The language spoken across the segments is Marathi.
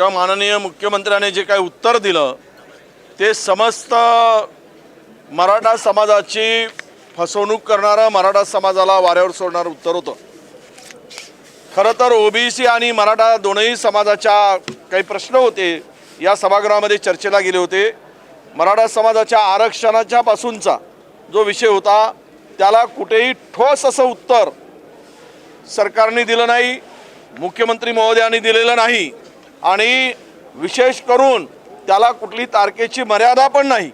किंवा माननीय मुख्यमंत्र्याने जे काही उत्तर दिलं ते समस्त मराठा समाजाची फसवणूक करणारं मराठा समाजाला वाऱ्यावर सोडणारं उत्तर होतं. खरं तर ओबीसी आणि मराठा दोनही समाजाच्या काही प्रश्न होते या सभागृहामध्ये चर्चेला गेले होते. मराठा समाजाच्या आरक्षणाच्या पासूनचा जो विषय होता त्याला कुठेही ठोस असं उत्तर सरकारने दिलं नाही मुख्यमंत्री महोदयांनी दिलेलं नाही. आणि विशेष करून त्याला कुठली तारखेची मर्यादा पण नाही.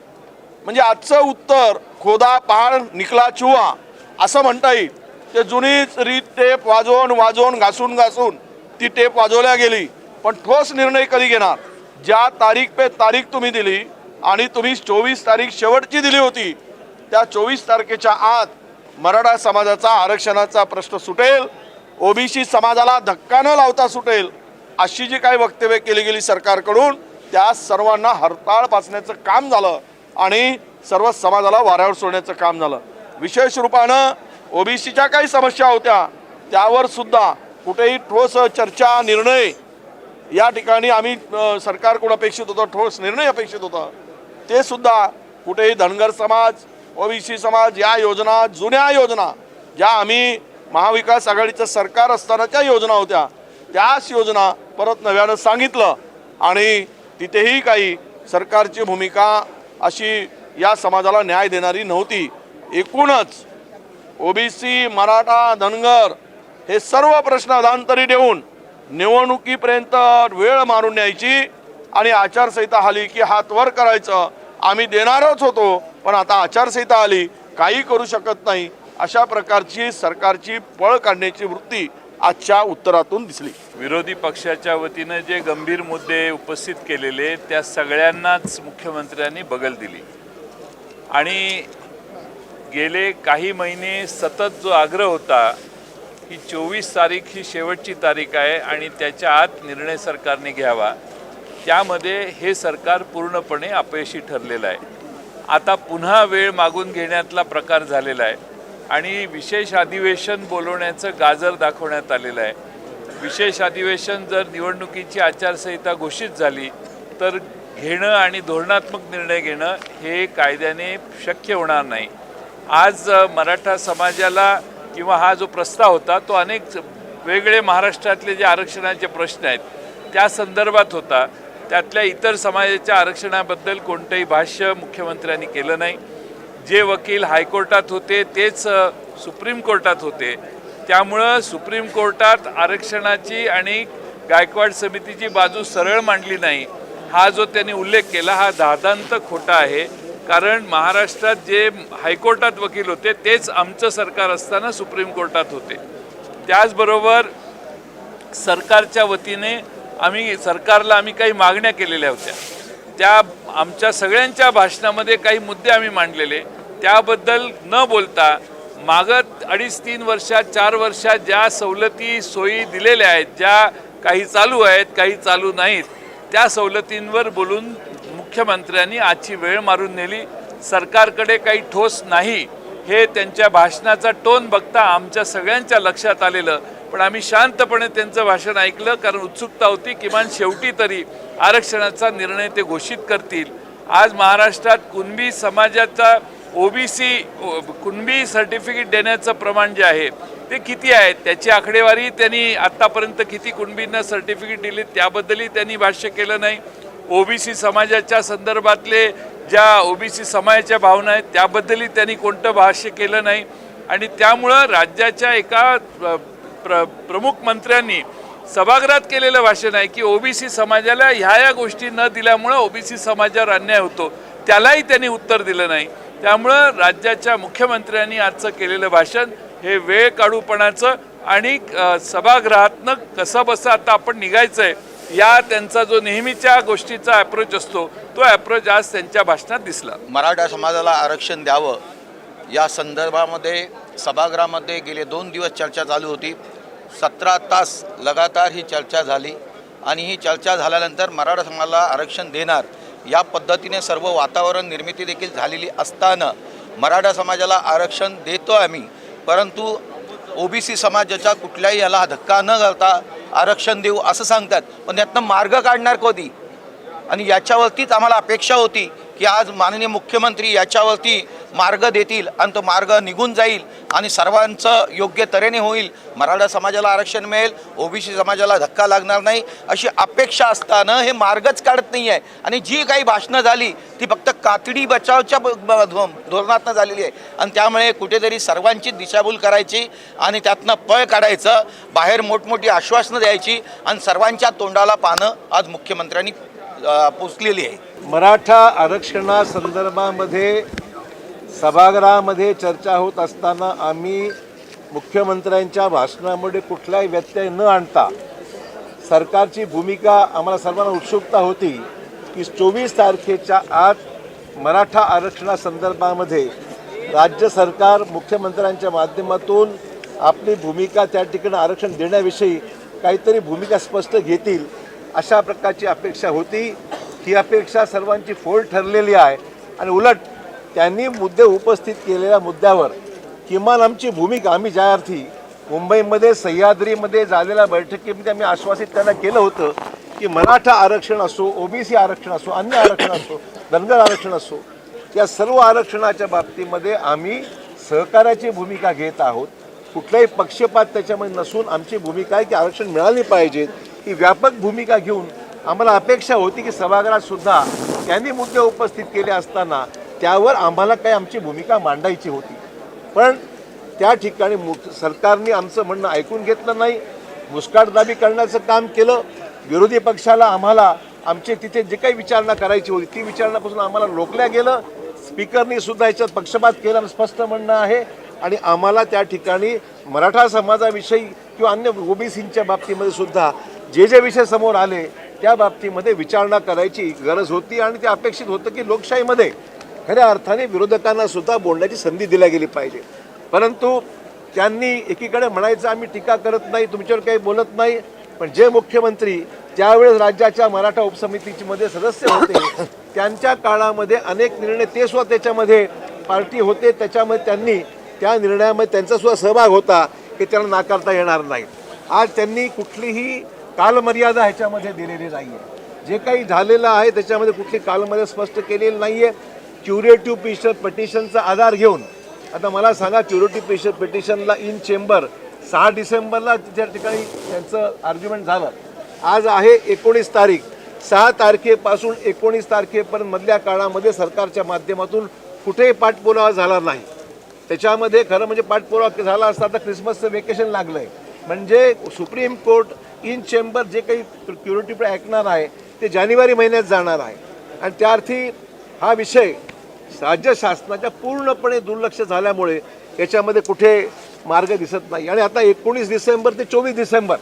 म्हणजे आजचं उत्तर खोदा पहाड निकला चुवा असं म्हणता येईल. ते जुनीच रीत टेप वाजवून वाजवून घासून घासून ती टेप वाजवल्या गेली पण ठोस निर्णय कधी घेणार? ज्या तारीख पे तारीख तुम्ही दिली आणि तुम्ही चोवीस तारीख शेवटची दिली होती त्या चोवीस तारखेच्या आत मराठा समाजाचा आरक्षणाचा प्रश्न सुटेल ओबीसी समाजाला धक्का न लावता सुटेल अशी जी काही वक्तव्य केली गेली सरकारकडून त्या सर्वांना हरताळ पाचण्याचं काम झालं आणि सर्व समाजाला वाऱ्यावर सोडण्याचं काम झालं. विशेष रूपानं ओबीसीच्या काही समस्या होत्या त्यावर सुद्धा कुठेही ठोस चर्चा निर्णय या ठिकाणी आम्ही सरकारकडून अपेक्षित होतो ठोस निर्णय अपेक्षित होता ते सुद्धा कुठेही धनगर समाज ओबीसी समाज या योजना जुन्या योजना ज्या आम्ही महाविकास आघाडीचं सरकार असतानाच्या योजना होत्या त्याच योजना परत नव्यानं सांगितलं आणि तिथेही काही सरकारची भूमिका अशी या समाजाला न्याय देणारी नव्हती. एकूणच ओबीसी मराठा धनगर हे सर्व प्रश्न अधांतरी ठेवून निवडणुकीपर्यंत वेळ मारून न्यायची आणि आचारसंहिता आली की हात वर करायचं. आम्ही देणारच होतो पण आता आचारसंहिता आली काही करू शकत नाही. अशा प्रकारची सरकारची पळ काढण्याची वृत्ती आजच्या उत्तरातून दिसली. विरोधी पक्षाच्या वतीनं जे गंभीर मुद्दे उपस्थित केलेले त्या सगळ्यांनाच मुख्यमंत्र्यांनी बगल दिली. आणि गेले काही महिने सतत जो आग्रह होता की चोवीस तारीख ही शेवटची तारीख आहे आणि त्याच्या आत निर्णय सरकारने घ्यावा त्यामध्ये हे सरकार पूर्णपणे अपयशी ठरलेलं आहे. आता पुन्हा वेळ मागून घेण्यातला प्रकार झालेला आहे. आणि विशेष अधिवेशन बोलवण्याचं गाजर दाखवण्यात आलेलं आहे. विशेष अधिवेशन जर निवडणुकीची आचारसंहिता घोषित झाली तर घेणं आणि धोरणात्मक निर्णय घेणं हे कायद्याने शक्य होणार नाही. आज मराठा समाजाला किंवा हा जो प्रस्ताव होता तो अनेक वेगळे महाराष्ट्रातले जे आरक्षणाचे प्रश्न आहेत त्या संदर्भात होता. त्यातल्या इतर समाजाच्या आरक्षणाबद्दल कोणतंही भाष्य मुख्यमंत्र्यांनी केलं नाही. जे वकील हायकोर्टात होते तेच सुप्रीम कोर्टात होते. त्यामुळं सुप्रीम कोर्टात आरक्षणाची आणि गायकवाड समितीची बाजू सरळ मांडली नाही. हा जो त्यांनी उल्लेख केला हा दादांत खोटा आहे. कारण महाराष्ट्रात जे हायकोर्टात वकील होते तेच आमचं सरकार असताना सुप्रीम कोर्टात होते. त्याचबरोबर सरकारच्या वतीने आम्ही सरकारला आम्ही काही मागण्या केलेल्या होत्या. त्या आमच्या सगळ्यांच्या भाषणामध्ये काही मुद्दे आम्ही मांडलेले. त्याबद्दल न बोलता मागत अडीच तीन वर्षात चार वर्षात ज्या सवलती सोयी दिलेल्या आहेत ज्या काही चालू आहेत काही चालू नाहीत त्या सवलतींवर बोलून मुख्यमंत्र्यांनी आजची वेळ मारून नेली. सरकारकडे काही ठोस नाही हे त्यांच्या भाषणाचा टोन बघता आमच्या सगळ्यांच्या लक्षात आलेलं. पण आम्ही शांतपणे त्यांचं भाषण ऐकलं कारण उत्सुकता होती किमान शेवटी तरी आरक्षणाचा निर्णय ते घोषित करतील. आज महाराष्ट्रात कुणबी समाजाचा ओबीसी कुणबी सर्टिफिकेट देण्याचं प्रमाण जे आहे ते किती आहे? त्याची आकडेवारी त्यांनी आत्तापर्यंत किती कुणबींना सर्टिफिकेट दिली त्याबद्दलही त्यांनी भाष्य केलं नाही. ओबीसी समाजाच्या संदर्भातले ज्या ओबीसी समाजाच्या भावना आहेत त्याबद्दलही त्यांनी कोणतं भाष्य केलं नाही. आणि त्यामुळं राज्याच्या एका प्र- प्र प्रमुख मंत्र्यांनी सभागृहात केलेलं भाषण आहे की ओबीसी समाजाला ह्या या गोष्टी न दिल्यामुळं ओबीसी समाजावर अन्याय होतो. त्यालाही त्यांनी उत्तर दिलं नाही. त्यामुळं राज्याच्या मुख्यमंत्र्यांनी आजचं केलेलं भाषण हे वेळ काढूपणाचं आणि सभागृहातनं कसं बसं आता आपण निघायचं आहे या त्यांचा जो नेहमीच्या गोष्टीचा अप्रोच असतो तो अप्रोच आज त्यांच्या भाषणात दिसला. मराठा समाजाला आरक्षण द्यावं या संदर्भामध्ये सभागृहामध्ये गेले दोन दिवस चर्चा चालू होती. सतरा तास लगातार ही चर्चा झाली आणि ही चर्चा झाल्यानंतर मराठा समाजाला आरक्षण देणार या पद्धतीने सर्व वातावरण निर्मिती देखील झालेली असताना मराठा समाजाला आरक्षण देतो आम्ही. परंतु ओबीसी समाजाच्या कुठल्याही याला धक्का न घालता आरक्षण देऊ असं सांगतात. पण यातनं मार्ग काढणार कधी आणि याच्यावरतीच आम्हाला अपेक्षा होती की आज माननीय मुख्यमंत्री याच्यावरती मार्ग देतील आणि तो मार्ग निघून जाईल आणि सर्वांचं योग्य तऱ्हेने होईल. मराठा समाजाला आरक्षण मिळेल ओबीसी समाजाला धक्का लागणार नाही अशी अपेक्षा असताना हे मार्गच काढत नाही आहे आणि जी काही भाषणं झाली ती फक्त कातडी बचावच्या धोरणातनं झालेली आहे. आणि त्यामुळे कुठेतरी सर्वांची दिशाभूल करायची आणि त्यातनं पळ काढायचं बाहेर मोठमोठी आश्वासनं द्यायची आणि सर्वांच्या तोंडाला पानं आज मुख्यमंत्र्यांनी पोचलेली आहे. मराठा आरक्षणासंदर्भामध्ये सभागृहामध्ये चर्चा होत असताना आम्ही मुख्यमंत्र्यांच्या भाषणामध्ये कुठलाही व्यत्यय न आणता सरकारची भूमिका आम्हाला सर्वांना उत्सुकता होती की चोवीस तारखेच्या आत मराठा आरक्षणासंदर्भामध्ये राज्य सरकार मुख्यमंत्र्यांच्या माध्यमातून आपली भूमिका त्या ठिकाणी आरक्षण देण्याविषयी काहीतरी भूमिका स्पष्ट घेतील अशा प्रकारची अपेक्षा होती. ही अपेक्षा सर्वांची फोल ठरलेली आहे. आणि उलट त्यांनी मुद्दे उपस्थित केलेल्या मुद्द्यावर किमान आमची भूमिका आम्ही ज्या अर्थी मुंबईमध्ये सह्याद्रीमध्ये झालेल्या बैठकीमध्ये आम्ही आश्वासित त्यांना केलं होतं की मराठा आरक्षण असो ओबीसी आरक्षण असो अन्य आरक्षण असो धनगर आरक्षण असो या सर्व आरक्षणाच्या बाबतीमध्ये आम्ही सहकार्याची भूमिका घेत आहोत. कुठलाही पक्षपात त्याच्यामध्ये नसून आमची भूमिका आहे की आरक्षण मिळाली पाहिजेत ही व्यापक भूमिका घेऊन आम्हाला अपेक्षा होती की सभागृहात सुद्धा त्यांनी मुद्दे उपस्थित केले असताना त्यावर आम्हाला काही आमची भूमिका मांडायची होती. पण त्या ठिकाणी मु- सरकारने आमचं म्हणणं ऐकून घेतलं नाही. मुस्काटदाबी करण्याचं काम केलं. विरोधी पक्षाला आम्हाला आमचे तिथे जे काही विचारणा करायची होती ती विचारणापासून आम्हाला रोखल्या गेलं. स्पीकरनी सुद्धा याच्यात पक्षपात केला स्पष्ट म्हणणं आहे. आणि आम्हाला त्या ठिकाणी मराठा समाजाविषयी किंवा अन्य ओबीसींच्या बाबतीमध्ये सुद्धा जे जे विषय समोर आले त्या बाबतीमध्ये विचारणा करायची गरज होती. आणि ते अपेक्षित होतं की लोकशाहीमध्ये खऱ्या अर्थाने विरोधकांना सुद्धा बोलण्याची संधी दिल्या गेली पाहिजे. परंतु त्यांनी एकीकडे म्हणायचं आम्ही टीका करत नाही तुमच्यावर काही बोलत नाही. पण जे मुख्यमंत्री ज्यावेळेस राज्याच्या मराठा उपसमितीमध्ये सदस्य होते त्यांच्या काळामध्ये अनेक निर्णय ते सुद्धा त्याच्यामध्ये पार्टी होते त्याच्यामध्ये त्यांनी त्या निर्णयामध्ये त्यांचा सुद्धा सहभाग होता की त्यांना नाकारता येणार नाही. आज त्यांनी कुठलीही कालमर्यादा ह्याच्यामध्ये दिलेली नाही आहे जे काही झालेलं आहे त्याच्यामध्ये कुठली कालमर्यादा स्पष्ट केलेली नाही आहे क्युरेटिव्ह पिटिशन पिटिशनचा आधार घेऊन आता मला सांगा क्युरेटिव्ह पिटिशन पिटिशनला इन चेंबर सहा डिसेंबरला त्या ठिकाणी त्यांचं आर्ग्युमेंट झालं. आज आहे एकोणीस तारीख. सहा तारखेपासून एकोणीस तारखेपर्यंत मधल्या काळामध्ये सरकारच्या माध्यमातून कुठेही पाठपुरावा झाला नाही. त्याच्यामध्ये खरं म्हणजे पाठपुरावा झाला असता आता क्रिसमसचं वेकेशन लागलं आहे म्हणजे सुप्रीम कोर्ट इन चेंबर जे काही क्युरिटी ऐकणार आहे ते जानेवारी महिन्यात जाणार आहे. आणि त्या अर्थी हा विषय राज्य शासनाच्या पूर्णपणे दुर्लक्ष झाल्यामुळे याच्यामध्ये कुठे मार्ग दिसत नाही. आणि आता एकोणीस डिसेंबर ते चोवीस डिसेंबर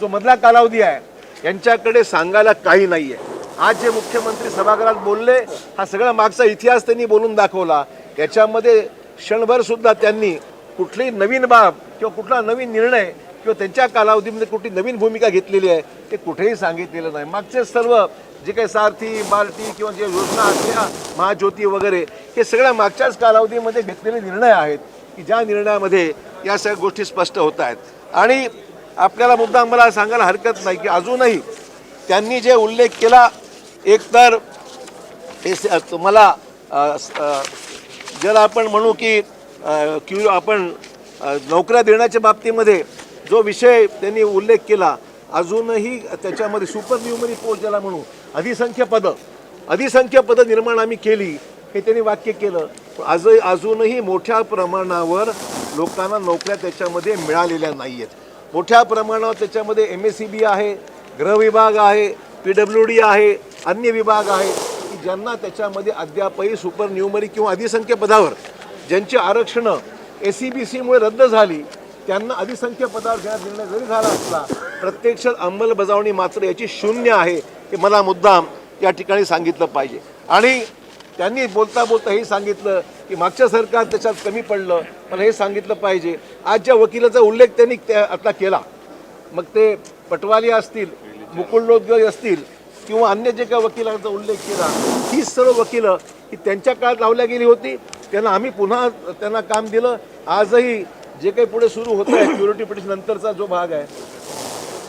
जो मधला कालावधी आहे यांच्याकडे सांगायला काही नाही आहे आज जे मुख्यमंत्री सभागृहात बोलले हा सगळा मागचा इतिहास त्यांनी बोलून दाखवला. याच्यामध्ये क्षणभर सुद्धा त्यांनी कुठलीही नवीन बाब किंवा कुठला नवीन निर्णय किंवा त्यांच्या कालावधीमध्ये कुठली नवीन भूमिका घेतलेली आहे ते कुठेही सांगितलेलं नाही. मागचे सर्व जे काही सारथी बार्टी किंवा जे योजना असल्या महाज्योती वगैरे हे सगळ्या मागच्याच कालावधीमध्ये घेतलेले निर्णय आहेत की ज्या निर्णयामध्ये या सगळ्या गोष्टी स्पष्ट होत आहेत. आणि आपल्याला मुद्दा मला सांगायला हरकत नाही की अजूनही त्यांनी जे उल्लेख केला एकतर तुम्हाला ज्याला आपण म्हणू की क्यू आपण नोकऱ्या देण्याच्या बाबतीमध्ये जो विषय त्यांनी उल्लेख केला अजूनही त्याच्यामध्ये सुपर न्यूमरी पोस्ट ज्याला म्हणू अधिसंख्य पदं अधिसंख्य पदं निर्माण आम्ही केली हे त्यांनी वाक्य केलं. आज अजूनही मोठ्या प्रमाणावर लोकांना नोकऱ्या त्याच्यामध्ये मिळालेल्या नाही आहेत मोठ्या प्रमाणावर त्याच्यामध्ये एम एस सी बी आहे गृहविभाग आहे पी डब्ल्यू डी आहे अन्य विभाग आहे. की ज्यांना त्याच्यामध्ये अद्यापही सुपर न्यूमरी किंवा अधिसंख्य पदावर ज्यांची आरक्षणं ए सी बी सीमुळे रद्द झाली त्यांना अधिसंख्य पदावर घेण्यात निर्णय जरी झाला असला प्रत्यक्षात अंमलबजावणी मात्र याची शून्य आहे. हे मला मुद्दाम या ठिकाणी सांगितलं पाहिजे. आणि त्यांनी बोलता बोलता हे सांगितलं की मागच्या सरकार त्याच्यात कमी पडलं पण हे सांगितलं पाहिजे. आज ज्या वकिलाचा उल्लेख त्यांनी त्या आता केला मग ते पटवाली असतील मुकुल रोजगारी असतील किंवा अन्य जे काही वकिलांचा उल्लेख केला ही सर्व वकिलं ही त्यांच्या काळात लावल्या गेली होती. त्यांना आम्ही पुन्हा त्यांना काम दिलं. आजही जे काही पुढे सुरू होतं आहे प्युरिटी पिटिशन नंतरचा जो भाग आहे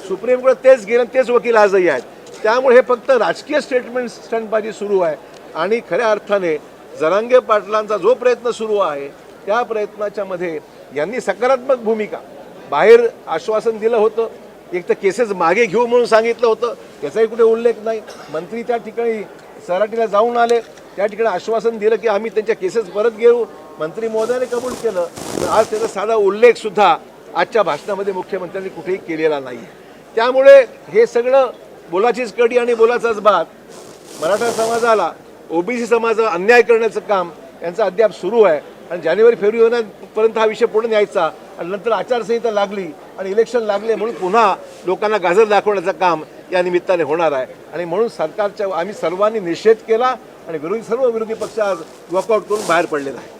सुप्रीम कोर्ट तेच गेलं तेच वकील आजही आहेत. त्यामुळे हे फक्त राजकीय स्टेटमेंट स्टंटबाजी सुरू आहे. आणि खऱ्या अर्थाने जरांगे पाटलांचा जो प्रयत्न सुरू आहे त्या प्रयत्नाच्या मध्ये यांनी सकारात्मक भूमिका. बाहेर आश्वासन दिलं होतं. एक तर केसेस मागे घेऊ म्हणून सांगितलं होतं. त्याचाही कुठे उल्लेख नाही. मंत्री त्या ठिकाणी सराटीला जाऊन आले. त्या ठिकाणी आश्वासन दिलं की आम्ही त्यांच्या केसेस परत घेऊ. मंत्री महोदयाने कबूल केलं. आज त्याचा साधा उल्लेख सुद्धा आजच्या भाषणामध्ये मुख्यमंत्र्यांनी कुठेही केलेला नाही त्यामुळे हे सगळं बोलाचीच कडी आणि बोलाचाच भात मराठा समाजाला ओबीसी समाजाला अन्याय करण्याचं काम यांचं अद्याप सुरू आहे. आणि जानेवारी फेब्रुवारीपर्यंत हा विषय पुढे न्यायचा. आणि नंतर आचारसंहिता लागली आणि इलेक्शन लागले म्हणून पुन्हा लोकांना गाजर दाखवण्याचं काम या निमित्ताने होणार आहे. आणि म्हणून सरकारच्या आम्ही सर्वांनी निषेध केला आणि विरोधी सर्व विरोधी पक्ष आज वॉकआउट करून बाहेर पडलेला आहे